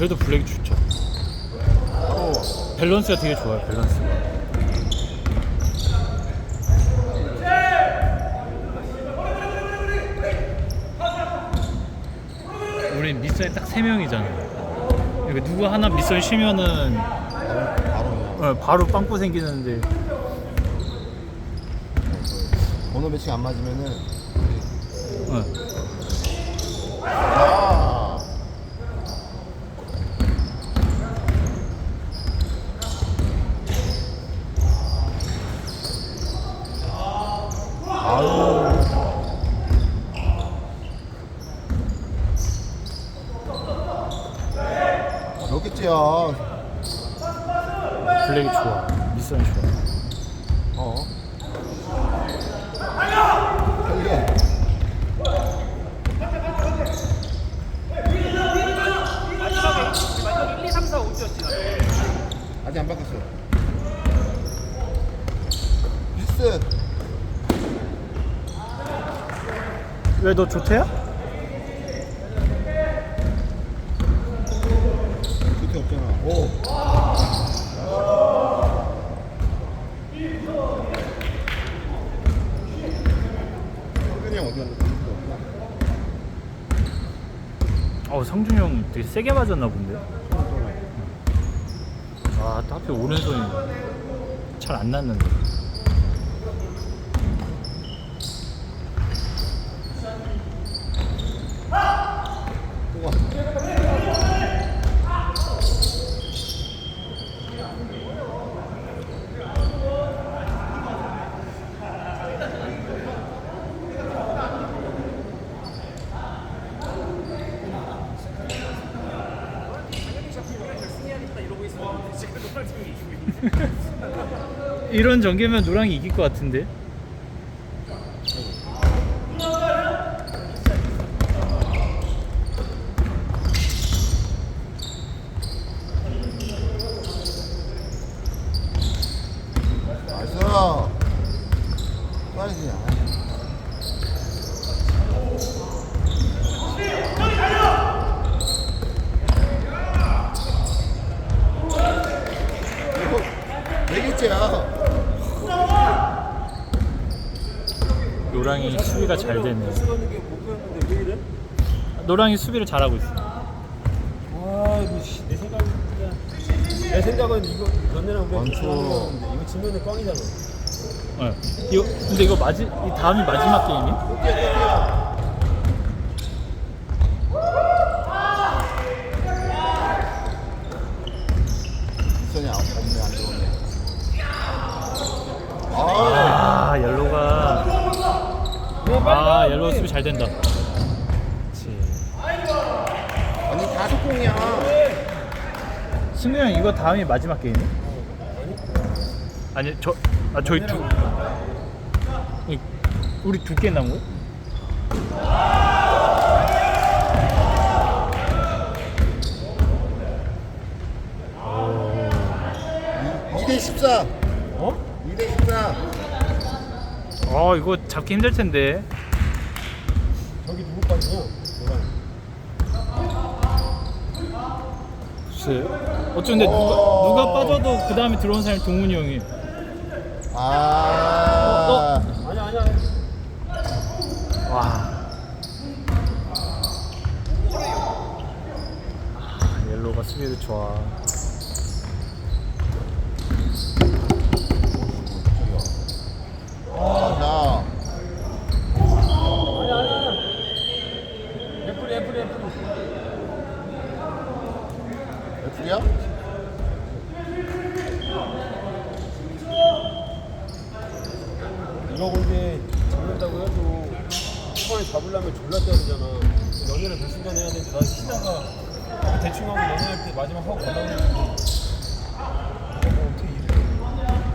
그래도 블랙이 좋죠. 밸런스가 되게 좋아요 밸런스가 우리 미션이 딱 3명이잖아 이거 누구 하나 미션 쉬면은 바로. 어, 바로 빵꾸 생기는데. 번호 매칭 안 맞으면은 어. 몇 개째야? 블랙이 좋아 미션이 좋아 어. 편리해. 마지막에 1, 2, 3, 4, 5 뛰었지 나. 아직 안 바뀌었어. 패스. 왜 너 조태야? 그게 없잖아. 오. 어디 갔나? 어 상준이 형 되게 세게 맞았나 본데 아 하필 오른손이 잘 안 났는데 이런 전개면 노랑이 이길 것 같은데 나이스. 빠르지. 이거 네 개째야. 노랑이 수비가 잘 되네? 노랑이 수비를 잘하고 있어 와 이거 씨, 내 생각은 진짜 내 생각은 이거 너네랑 완초. 좋아하는 거였는데 이거 지면은 꽝이잖아. 어. 이거 근데 이거 마지 이 다음이 마지막 게임이? 뛰어, 뛰어, 뛰어. 미션이 아- 없네, 안 들어오네. 아, 아 옐로가 아 옐로 수비 잘 된다 그렇지 아니 다섯 공이야. 승우 형 이거 다음이 마지막 게임이? 아니 저 아 저희 두 이- 우리 두개 남은 거? 이 2대 14. 어? 2대 14. 어 이거 잡기 힘들 텐데. 저기 누구? 노란. 글쎄. 어쩐데 누가 누가 빠져도 그 다음에 들어온 사람이 동훈이 형이. 아. 아니야 아니야. 와. 아, 옐로가 수비도 좋아. 자. 아니야 아니야 아니야. 애플이 애플이 애플이. F야? 이거 근데 잡는다고 해도 초반에 잡으려면 졸라 떠야 되잖아. 연애를 되는데 나 쉬다가 대충 하고 연애할 때 마지막 하고 가려고 했는데 뭐 어떻게 이렇게 형 어떻게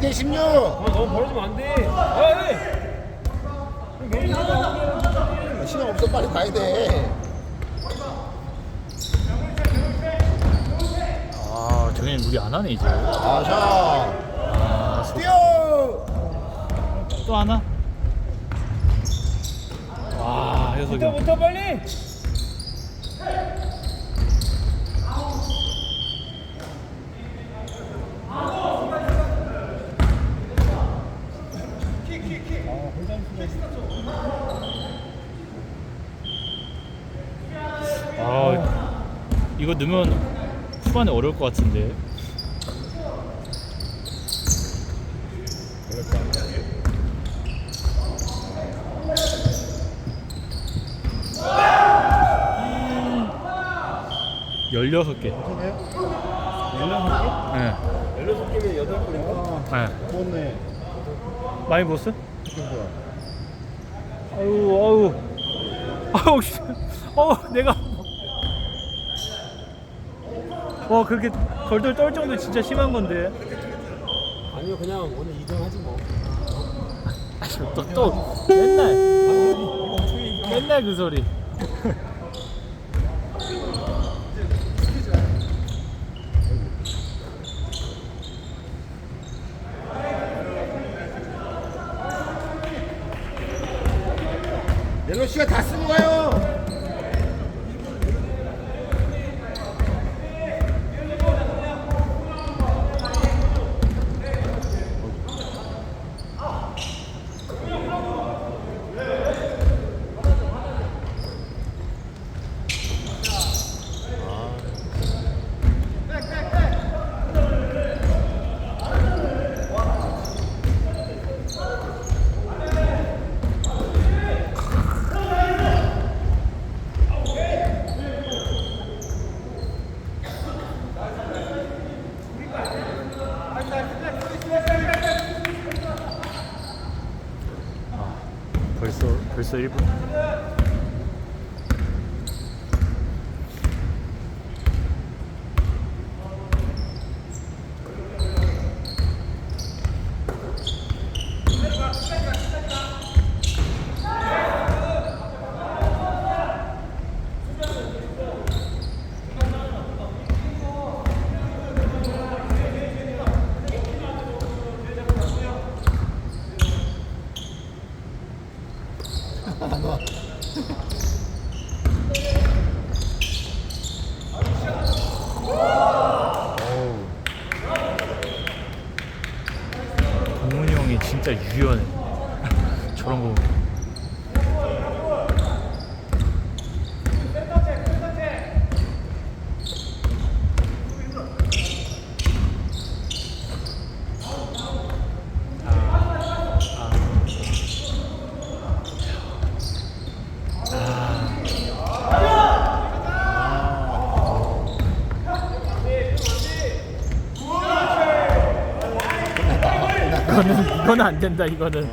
2대 16. 아, 너무 벌어지면 안 돼. 에이! 너무 벌어지면 시간 없어 빨리 가야 돼. 아 정현이 무리 안 하네 이제. 아, 자. 아, 소- 뛰어. 또 하나? 와. 붙어 붙어 빨리. 아 이거 넣으면 후반에 어려울 것 같은데. 열여섯 개. 네. 16개면 8골인가? 네. 좋네. 많이? 뭐야? 아유, 아유, 아유, 씨. 어, 내가. 와, 그렇게 덜덜 떨 정도 진짜 심한 건데. 아니요 그냥 오늘 2등 하지 뭐. 또, 또, 맨날? 맨날 그 소리. 유연해. 저런 거 보면. 이거는 안 된다 이거는.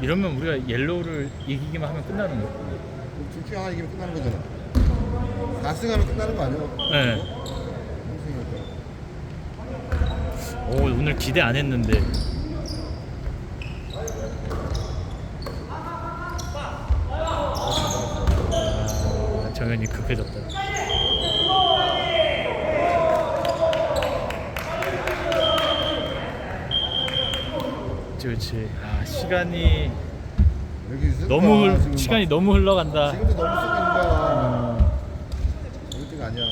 이러면 우리가 옐로우를 이기기만 하면 끝나는 거. 둘 중에 하나 이기면 끝나는 거잖아. 4승 하면 끝나는 거 아니야? 네. 오 오늘 기대 안 했는데. 아, 정현이 급해졌다. 그렇지, 그렇지. 아 시간이 여기 있을 너무 거야, 흘, 지금 시간이 막. 너무 흘러간다. 지금도 너무 쓰고 있는 거야. 어, 그럴 때가 아니야.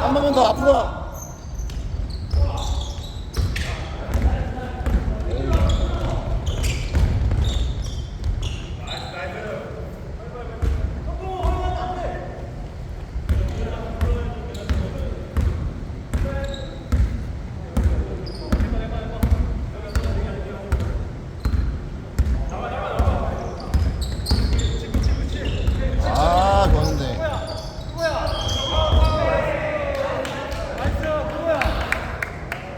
한 번만 더 앞으로 와. 아 좋았는데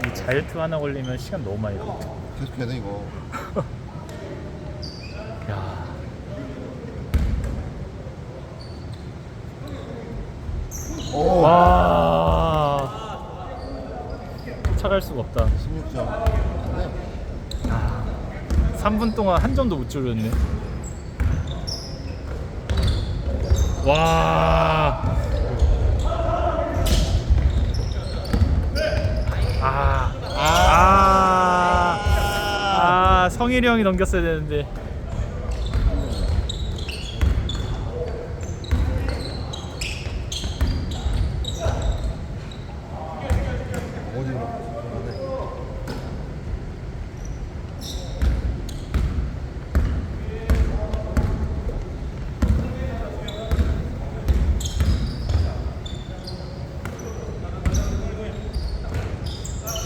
이 자유투 하나 걸리면 시간 너무 많이 걸려. 계속 해야 돼 이거 야. 오 와. 차갈 수가 없다. 16점 네. 3분 동안 한 점도 못 줄였네. 와. 아. 아. 아, 성일이 형이 넘겼어야 되는데. 어디로 네.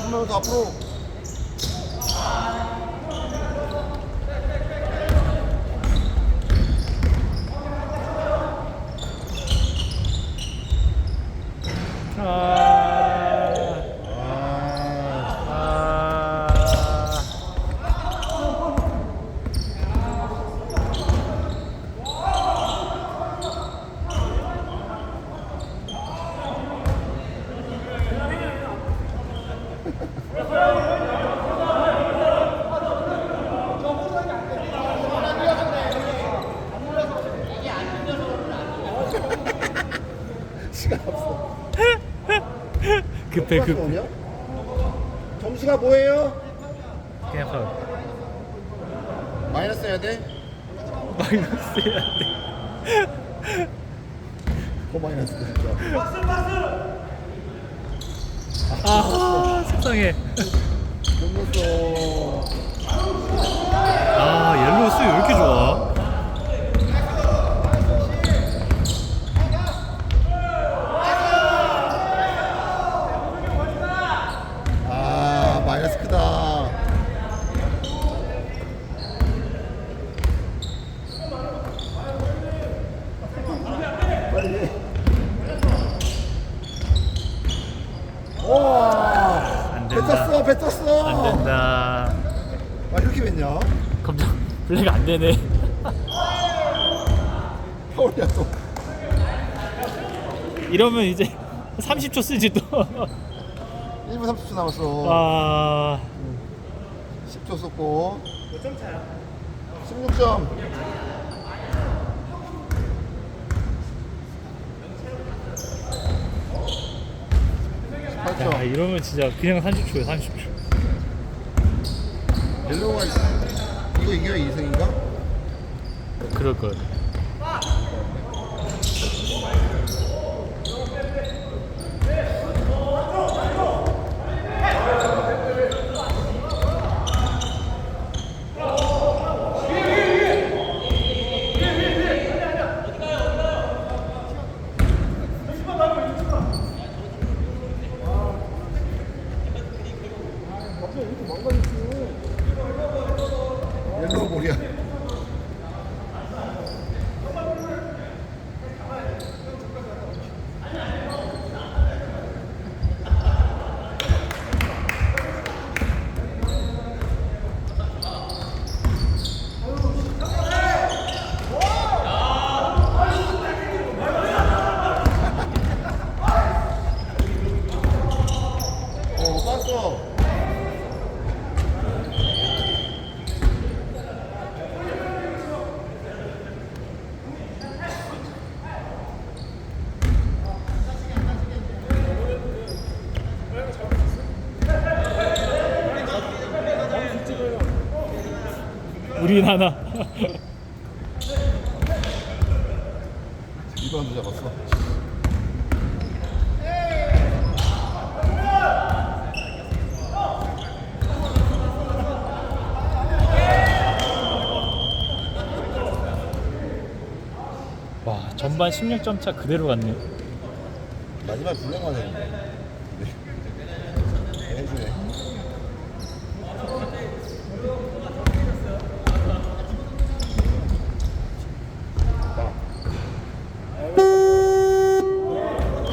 한번더 앞으로 시간 없어 급해 급. 오냐? 점수가 뭐예요? 그냥 가. 마이너스 해야 돼? 마이너스 해야 돼. 더 마이너스 돼 진짜 아, 속상해. 못 넣었어 아, 옐로우 수위 왜 이렇게 좋아? 아 마이너스 크다 빨리 해. 와 안 된다. 뱉었어 뱉었어 안 된다. 아 이렇게 뱉냐 검정 블랙 안 되네. 파울이야 또 이러면 이제 30초 쓰지 또. 1분 30초 남았어 아, 10초 썼고 몇점 차야? 16점 야 8점 이러면 진짜 그냥 30초야 30초. 옐로우가 이거 이겨야 2승인가? 그럴 걸. 리바운드 잡았어. 와 전반 16점 차 그대로 갔네. 마지막 블랙만 했는데.